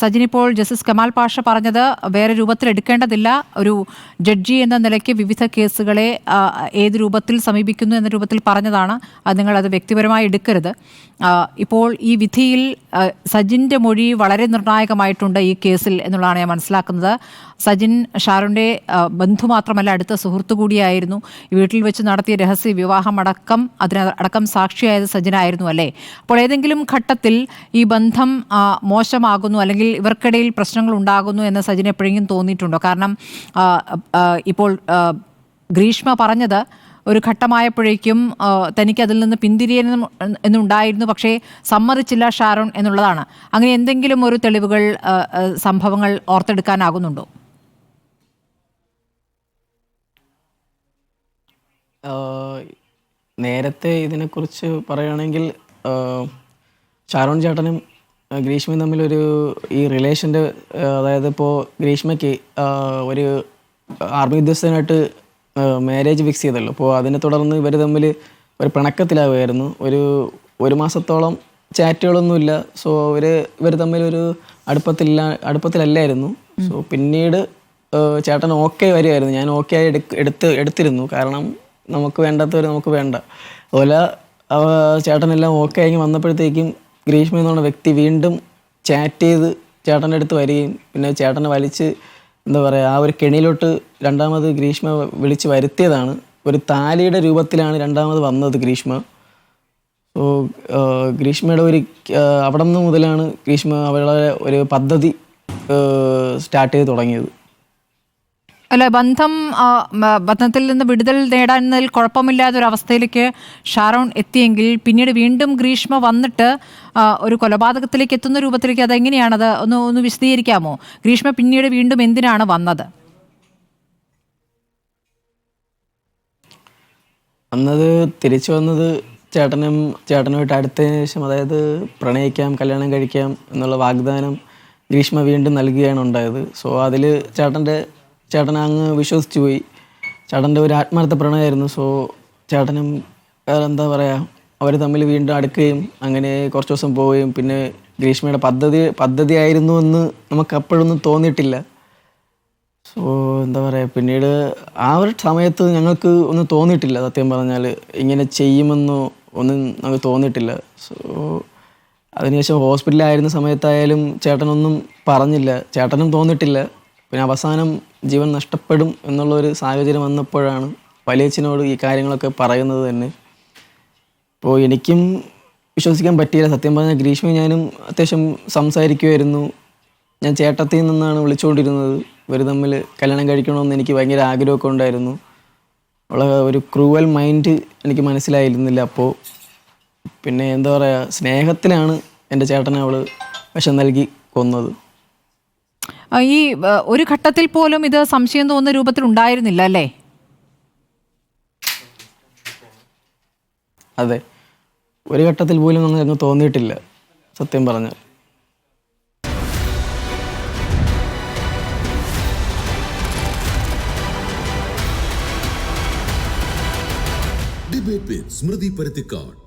സജിൻ ഇപ്പോൾ ജസ്റ്റിസ് കമാൽ പാഷ പറഞ്ഞത് വേറെ രൂപത്തിൽ എടുക്കേണ്ടതില്ല. ഒരു ജഡ്ജി എന്ന നിലയ്ക്ക് വിവിധ കേസുകളെ ഏത് രൂപത്തിൽ സമീപിക്കുന്നു എന്ന രൂപത്തിൽ പറഞ്ഞതാണ്. അത് നിങ്ങൾ അത് വ്യക്തിപരമായി എടുക്കരുത്. ഇപ്പോൾ ഈ വിധിയിൽ സജിന്റെ മൊഴി വളരെ നിർണായകമായിട്ടുണ്ട് ഈ കേസിൽ എന്നുള്ളതാണ് ഞാൻ മനസ്സിലാക്കുന്നത്. സജിൻ ഷാറുന്റെ ബന്ധു മാത്രമല്ല അടുത്ത സുഹൃത്തു കൂടിയായിരുന്നു. വീട്ടിൽ വെച്ച് നടത്തിയ രഹസ്യ വിവാഹം അടക്കം അതിന് അടക്കം സാക്ഷിയായത് സജിനായിരുന്നു അല്ലേ? അപ്പോൾ ഏതെങ്കിലും ഘട്ടത്തിൽ ഈ ബന്ധം മോശമാകുന്നു അല്ലെങ്കിൽ ഇവർക്കിടയിൽ പ്രശ്നങ്ങൾ ഉണ്ടാകുന്നു എന്ന് സജിൻ എപ്പോഴെങ്കിലും തോന്നിയിട്ടുണ്ടോ? കാരണം ഇപ്പോൾ ഗ്രീഷ്മ പറഞ്ഞത് ഒരു ഘട്ടമായപ്പോഴേക്കും തനിക്ക് അതിൽ നിന്ന് പിന്തിരിയണം എന്നുണ്ടായിരുന്നു പക്ഷേ സമ്മതിച്ചില്ല ഷാരോൺ എന്നുള്ളതാണ്. അങ്ങനെ എന്തെങ്കിലും ഒരു തെളിവുകൾ സംഭവങ്ങൾ ഓർത്തെടുക്കാനാകുന്നുണ്ടോ? ആഹ് നേരത്തെ ഇതിനെക്കുറിച്ച് പറയുകയാണെങ്കിൽ ആഹ് ഷാരോൺ ചേട്ടനും ആഹ് ഗ്രീഷ്മയും തമ്മിലൊരു ഈ റിലേഷന്റെ അതായത് ഇപ്പോൾ ഗ്രീഷ്മയ്ക്ക് ആഹ് ഒരു ആർമി ഉദ്യോഗസ്ഥനായിട്ട് മാരേജ് ഫിക്സ് ചെയ്തല്ലോ. അപ്പോൾ അതിനെ തുടർന്ന് ഇവർ തമ്മിൽ ഒരു പിണക്കത്തിലാവുമായിരുന്നു ഒരു ഒരു മാസത്തോളം ചാറ്റുകളൊന്നുമില്ല. സോ ഇവർ ഇവർ തമ്മിലൊരു അടുപ്പത്തില്ല അടുപ്പത്തിലല്ലായിരുന്നു. സോ പിന്നീട് ചേട്ടൻ ഓക്കെ വരുമായിരുന്നു ഞാൻ ഓക്കെ ആയി എടുക്ക എടുത്ത് എടുത്തിരുന്നു. കാരണം നമുക്ക് വേണ്ടാത്തവർ നമുക്ക് വേണ്ട. അതുപോലെ ചേട്ടനെല്ലാം ഓക്കെ ആയി വന്നപ്പോഴത്തേക്കും ഗ്രീഷ്മ എന്ന് പറഞ്ഞ വ്യക്തി വീണ്ടും ചാറ്റ് ചെയ്ത് ചേട്ടന്റെ അടുത്ത് വരികയും പിന്നെ ചേട്ടനെ വലിച്ച് എന്താ പറയുക ആ ഒരു കെണിയിലോട്ട് രണ്ടാമത് ഗ്രീഷ്മ വിളിച്ച് വരുത്തിയതാണ്. ഒരു താലിയുടെ രൂപത്തിലാണ് രണ്ടാമത് വന്നത് ഗ്രീഷ്മ. സോ ഗ്രീഷ്മയുടെ ഒരു അവിടെ നിന്ന് മുതലാണ് ഗ്രീഷ്മ അവളുടെ ഒരു പദ്ധതി സ്റ്റാർട്ട് ചെയ്ത് തുടങ്ങിയത്. അല്ല ബന്ധം ബന്ധത്തിൽ നിന്ന് വിടുതൽ നേടാനതിൽ കുഴപ്പമില്ലാത്ത ഒരു അവസ്ഥയിലേക്ക് ഷാരോൺ എത്തിയെങ്കിൽ പിന്നീട് വീണ്ടും ഗ്രീഷ്മ വന്നിട്ട് ഒരു കൊലപാതകത്തിലേക്ക് എത്തുന്ന രൂപത്തിലേക്ക് അതെങ്ങനെയാണത്? ഒന്ന് ഒന്ന് വിശദീകരിക്കാമോ? ഗ്രീഷ്മ പിന്നീട് വീണ്ടും എന്തിനാണ് വന്നത്? വന്നത് തിരിച്ചു വന്നത് ചേട്ടനും ചേട്ടനുമായിട്ട് അടുത്തതിന് ശേഷം അതായത് പ്രണയിക്കാം കല്യാണം കഴിക്കാം എന്നുള്ള വാഗ്ദാനം ഗ്രീഷ്മ വീണ്ടും നൽകുകയാണ് ഉണ്ടായത്. സോ അതിൽ ചേട്ടന്റെ ചേട്ടൻ അങ്ങ് വിശ്വസിച്ചു പോയി. ചേട്ടന്റെ ഒരു ആത്മാർത്ഥ പ്രണയമായിരുന്നു. സോ ചേട്ടനും എന്താ പറയുക അവർ തമ്മിൽ വീണ്ടും അടുക്കുകയും അങ്ങനെ കുറച്ച് ദിവസം പോവുകയും. പിന്നെ ഗ്രീഷ്മയുടെ പദ്ധതി പദ്ധതി ആയിരുന്നു എന്ന് നമുക്ക് അപ്പോഴൊന്നും തോന്നിയിട്ടില്ല. സോ എന്താ പറയുക പിന്നീട് ആ ഒരു സമയത്ത് ഞങ്ങൾക്ക് ഒന്നും തോന്നിയിട്ടില്ല സത്യം പറഞ്ഞാൽ ഇങ്ങനെ ചെയ്യുമെന്നോ ഒന്നും നമുക്ക് തോന്നിയിട്ടില്ല. സോ അതിനുശേഷം ഹോസ്പിറ്റലിലായിരുന്ന സമയത്തായാലും ചേട്ടനൊന്നും പറഞ്ഞില്ല. ചേട്ടനും തോന്നിയിട്ടില്ല. പിന്നെ അവസാനം ജീവൻ നഷ്ടപ്പെടും എന്നുള്ളൊരു സാഹചര്യം വന്നപ്പോഴാണ് വലിയച്ഛനോട് ഈ കാര്യങ്ങളൊക്കെ പറയുന്നത് തന്നെ. അപ്പോൾ എനിക്കും വിശ്വസിക്കാൻ പറ്റിയില്ല. സത്യം പറഞ്ഞാൽ ഗ്രീഷ്മ ഞാനും അത്യാവശ്യം സംസാരിക്കുമായിരുന്നു ഞാൻ ചേട്ടത്തിൽ നിന്നാണ് വിളിച്ചുകൊണ്ടിരുന്നത്. ഇവർ തമ്മിൽ കല്യാണം കഴിക്കണമെന്ന് എനിക്ക് ഭയങ്കര ആഗ്രഹമൊക്കെ ഉണ്ടായിരുന്നു. ഉള്ള ഒരു ക്രൂവൽ മൈൻഡ് എനിക്ക് മനസ്സിലായിരുന്നില്ല. അപ്പോൾ പിന്നെ എന്താ പറയുക സ്നേഹത്തിലാണ് എന്റെ ചേട്ടനെ അവൾ വിഷം നൽകി കൊന്നത്. ഈ ഒരു ഘട്ടത്തിൽ പോലും ഇത് സംശയം തോന്നുന്ന രൂപത്തിൽ ഉണ്ടായിരുന്നില്ല അല്ലേ? അതെ. ഒരു ഘട്ടത്തിൽ പോലും നമുക്ക് തോന്നിയിട്ടില്ല സത്യം പറഞ്ഞാൽ. ഡിബേറ്റ് സ്മൃതി പരുത്തിക്കാട്